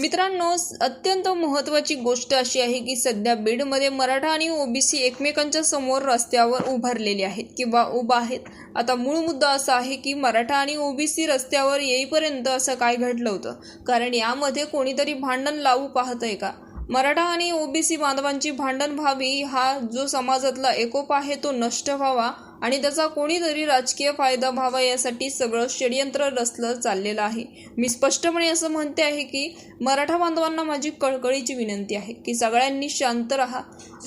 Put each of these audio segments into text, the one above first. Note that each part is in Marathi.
मित्रांनो अत्यंत महत्त्वाची गोष्ट अशी आहे की सध्या बीडमध्ये मराठा आणि ओबीसी एकमेकांच्या समोर रस्त्यावर उभारलेले आहेत किंवा उभा आहेत. आता मूळ मुद्दा असा आहे की मराठा आणि ओबीसी रस्त्यावर येईपर्यंत असं काय घडलं होतं? कारण यामध्ये कोणीतरी भांडण लावू पाहत आहे का? मराठा आणि ओबीसी बांधवांची भांडण व्हावी हा जो समाजातला एकोप आहे तो नष्ट व्हावा आणि त्याचा कोणीतरी राजकीय फायदा व्हावा यासाठी सगळं षडयंत्र रचलं चाललेलं आहे. मी स्पष्टपणे असं म्हणते आहे की मराठा बांधवांना माझी कळकळीची विनंती आहे की सगळ्यांनी शांत राहा.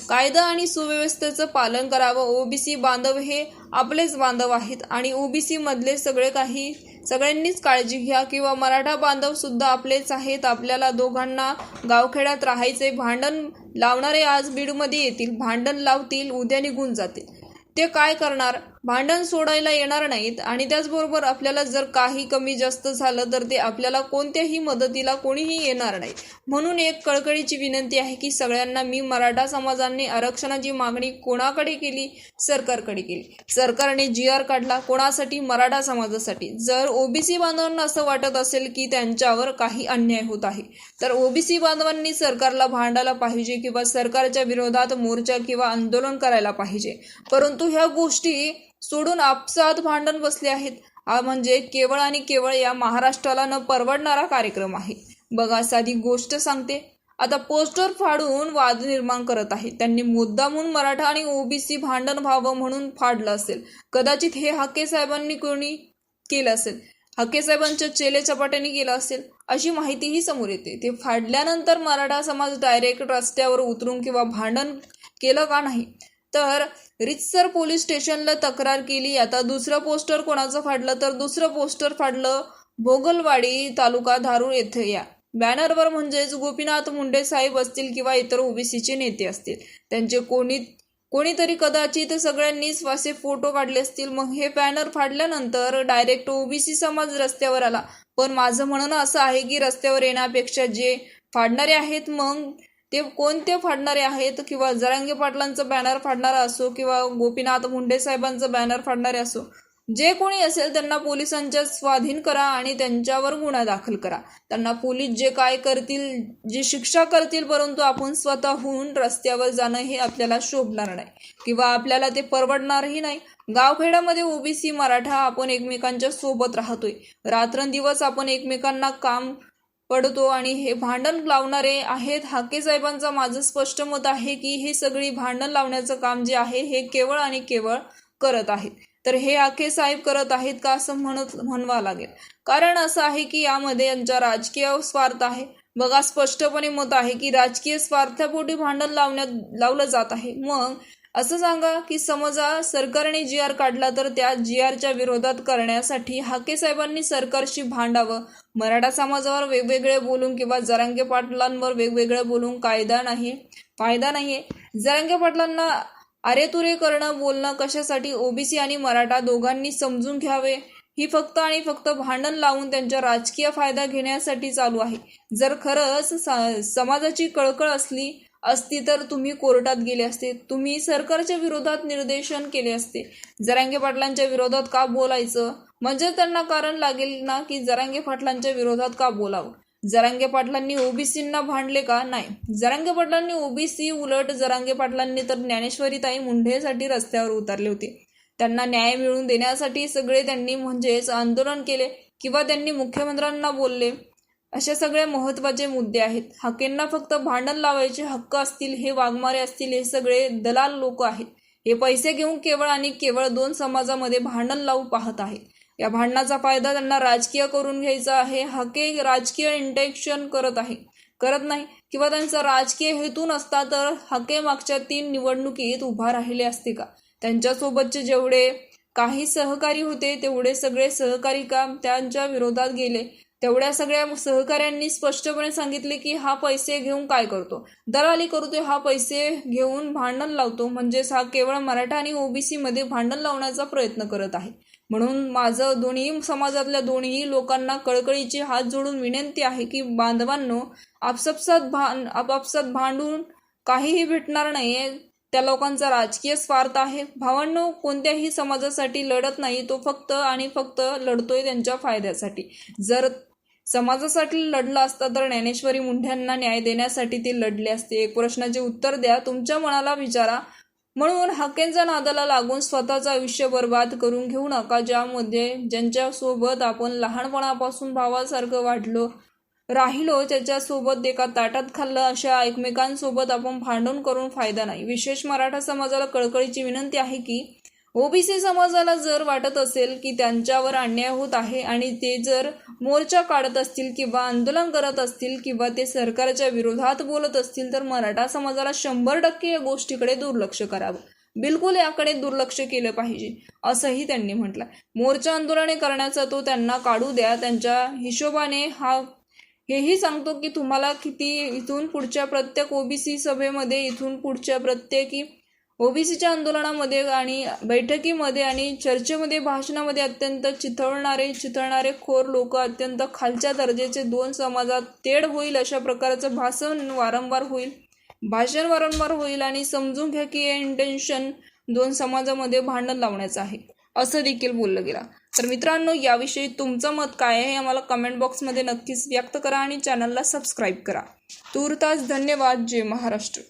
कायदा आणि सुव्यवस्थेचं पालन करावं. ओबीसी बांधव हे आपलेच बांधव आहेत आणि ओबीसी मधले सगळे काही सगळ्यांनीच काळजी घ्या किंवा मराठा बांधव सुद्धा आपलेच आहेत. आपल्याला दोघांना गावखेड्यात राहायचे भांडण लावणारे आज बीडमध्ये येतील. भांडण लावतील उद्या निघून जातील. ते काय करणार? भांडण सोडायला येणार नाहीत आणि त्याचबरोबर आपल्याला जर काही कमी जास्त झालं तर ते आपल्याला कोणत्याही मदतीला कोणीही येणार नाही. म्हणून एक कळकळीची विनंती आहे की सगळ्यांना मी मराठा समाजाने आरक्षणाची मागणी कोणाकडे केली? सरकारकडे केली. सरकारने जी आर काढला. कोणासाठी? मराठा समाजासाठी. जर ओबीसी बांधवांना असं वाटत असेल की त्यांच्यावर काही अन्याय होत आहे तर ओबीसी बांधवांनी सरकारला भांडायला पाहिजे किंवा सरकारच्या विरोधात मोर्चा किंवा आंदोलन करायला पाहिजे. परंतु ह्या गोष्टी सोडून आपसात भांडण बसले आहेत. म्हणजे केवळ आणि केवळ या महाराष्ट्राला न परवडणारा कार्यक्रम आहे. बघा साधी गोष्ट सांगते. आता पोस्टर फाडून वाद निर्माण करत आहे. त्यांनी मुद्दामून मराठा आणि ओबीसी भांडण व्हावं म्हणून फाडलं असेल. कदाचित हे हाके साहेबांनी कोणी केलं असेल? हके साहेबांच्या चेले चपाट्याने केलं असेल? अशी माहितीही समोर येते. ते फाडल्यानंतर मराठा समाज डायरेक्ट रस्त्यावर उतरून किंवा भांडण केलं का नाही? तर रितसर पोलीस स्टेशनला तक्रार केली. आता दुसरं पोस्टर कोणाचं फाडलं? तर दुसरं पोस्टर फाडलं भोगलवाडी तालुका धारूर येथे या. बॅनरवर म्हणजेच गोपीनाथ मुंडे साहेब असतील किंवा इतर ओबीसीचे नेते असतील. त्यांचे कोणी कोणीतरी कदाचित सगळ्यांनीच असे फोटो काढले असतील. मग हे बॅनर फाडल्यानंतर डायरेक्ट ओबीसी समाज रस्त्यावर आला. पण माझं म्हणणं असं आहे की रस्त्यावर येण्यापेक्षा जे फाडणारे आहेत मग ते कोणते फाडणारे आहेत किंवा जरांगे पाटलांचं बॅनर फाडणारा असो किंवा गोपीनाथ मुंडे साहेबांचं बॅनर फाडणारे असो जे कोणी असेल त्यांना पोलिसांच्या स्वाधीन करा आणि त्यांच्यावर गुन्हा दाखल करा. त्यांना पोलीस जे काय करतील जी शिक्षा करतील परंतु आपण स्वतःहून रस्त्यावर जाणं हे आपल्याला शोभणार नाही किंवा आपल्याला ते परवडणारही नाही. गावखेड्यामध्ये ओबीसी मराठा आपण एकमेकांच्या सोबत राहतोय. रात्रंदिवस आपण एकमेकांना काम पडतो आणि हे भांडण लावणारे आहेत. हाके साहेबांचं माझं स्पष्ट मत आहे की हे सगळी भांडण लावण्याचं काम जे आहे हे केवळ आणि केवळ करत आहेत. तर हे आखे साहेब करत आहेत का असं म्हणत म्हणवा लागेल. कारण असं आहे की यामध्ये यांचा राजकीय स्वार्थ आहे. बघा स्पष्टपणे मत आहे की राजकीय स्वार्थापोटी भांडण लावण्यात लावलं जात आहे. मग असं सांगा की समजा सरकारने जी आर काढला तर त्या जी आरच्या विरोधात करण्यासाठी हाके साहेबांनी सरकारशी भांडावं. मराठा समाजावर वेगवेगळे बोलून किंवा जरांगे पाटलांवर वेगवेगळं बोलून कायदा नाही. फायदा नाही जरांगे पाटलांना अरेतुरे करणं बोलणं कशासाठी? ओबीसी आणि मराठा दोघांनी समजून घ्यावे. ही फक्त आणि फक्त भांडण लावून त्यांच्या राजकीय फायदा घेण्यासाठी चालू आहे. जर खरंच समाजाची कळकळ असली असती तर तुम्ही कोर्टात गेले असते. तुम्ही सरकारच्या विरोधात निर्देशन केले असते. जरांगे पाटलांच्या विरोधात का बोलायचं? म्हणजे त्यांना कारण लागेल ना की जरांगे पाटलांच्या विरोधात का बोलावं? जरांगे पाटलांनी ओबीसींना भांडले का? नाही. जरांगे पाटलांनी ओबीसी उलट जरांगे पाटलांनी तर ज्ञानेश्वरीताई मुंढेसाठी रस्त्यावर उतरले होते. त्यांना न्याय मिळवून देण्यासाठी सगळे त्यांनी म्हणजेच आंदोलन केले किंवा त्यांनी मुख्यमंत्र्यांना बोलले. असे सगळे महत्त्वाचे मुद्दे आहेत. हाकेंना फक्त भांडण लावायचे हक्क असतील हे वाघमारे असतील हे सगळे दलाल लोक आहेत. हे पैसे घेऊन केवळ आणि केवळ दोन समाजामध्ये भांडण लावू पाहत आहेत. या भांडणाचा फायदा त्यांना राजकीय करून घ्यायचा आहे. हके राजकीय इंटेक्शन करत आहे. करत नाही किंवा त्यांचा राजकीय हेतू नसता तर हके मागच्या तीन निवडणुकीत उभा राहिले असते का? त्यांच्यासोबतचे जेवढे काही सहकारी होते तेवढे सगळे सहकारी काम त्यांच्या विरोधात गेले? तेवढ्या सगळ्या सहकाऱ्यांनी स्पष्टपणे सांगितले की हा पैसे घेऊन काय करतो? दलाली करतो हा पैसे घेऊन भांडण लावतो. म्हणजेच हा केवळ मराठा आणि ओबीसी मध्ये भांडण लावण्याचा प्रयत्न करत आहे. म्हणून माझं दोन्ही समाजातल्या दोन्ही लोकांना कळकळीचे हात जोडून विनंती आहे की बांधवांनो आपसापसात भां आपापसात भांडून काहीही भेटणार नाहीये. त्या लोकांचा राजकीय स्वार्थ आहे. भावांनो कोणत्याही समाजासाठी लढत नाही. तो फक्त आणि फक्त लढतोय त्यांच्या फायद्यासाठी. जर समाजासाठी लढला असता तर ज्ञानेश्वरी मुंढ्यांना न्याय देण्यासाठी ते लढले असते. एक प्रश्नाचे उत्तर द्या तुमच्या मनाला विचारा. म्हणून हक्केंच्या नादाला लागून स्वतःचं आयुष्य बर्बाद करून घेऊ नका. ज्यामध्ये ज्यांच्यासोबत आपण लहानपणापासून भावासारखं वाढलो राहिलो त्याच्यासोबत एका ताटात खाल्लं अशा एकमेकांसोबत आपण भांडण करून फायदा नाही. विशेष मराठा समाजाला कळकळीची विनंती आहे की ओबीसी समाजाला जर वाटत असेल की त्यांच्यावर अन्याय होत आहे आणि ते जर मोर्चा काढत असतील किंवा आंदोलन करत असतील किंवा ते सरकारच्या विरोधात बोलत असतील तर मराठा समाजाला शंभर टक्के या गोष्टीकडे दुर्लक्ष करावं. बिलकुल याकडे दुर्लक्ष केलं पाहिजे असंही त्यांनी म्हटलं. मोर्चा आंदोलने करण्याचा तो त्यांना काढू द्या त्यांच्या हिशोबाने हा हेही सांगतो की तुम्हाला किती इथून पुढच्या प्रत्येक ओबीसी सभेमध्ये इथून पुढच्या प्रत्येकी ओबीसीच्या आंदोलनामध्ये आणि बैठकीमध्ये आणि चर्चेमध्ये भाषणामध्ये अत्यंत चिथळणारे चिथळणारे खोर लोक अत्यंत खालच्या दर्जाचे दोन समाजात तेढ होईल अशा प्रकारचं भाषण वारंवार होईल. भाषण वारंवार होईल आणि समजून घ्या की हे इंटेन्शन दोन समाजामध्ये भांडण लावण्याचं आहे असं देखील बोललं गेलं. तर मित्रांनो याविषयी तुमचं मत काय आहे हे आम्हाला कमेंट बॉक्समध्ये नक्कीच व्यक्त करा आणि चॅनलला सबस्क्राईब करा. तूर्तास धन्यवाद. जय महाराष्ट्र.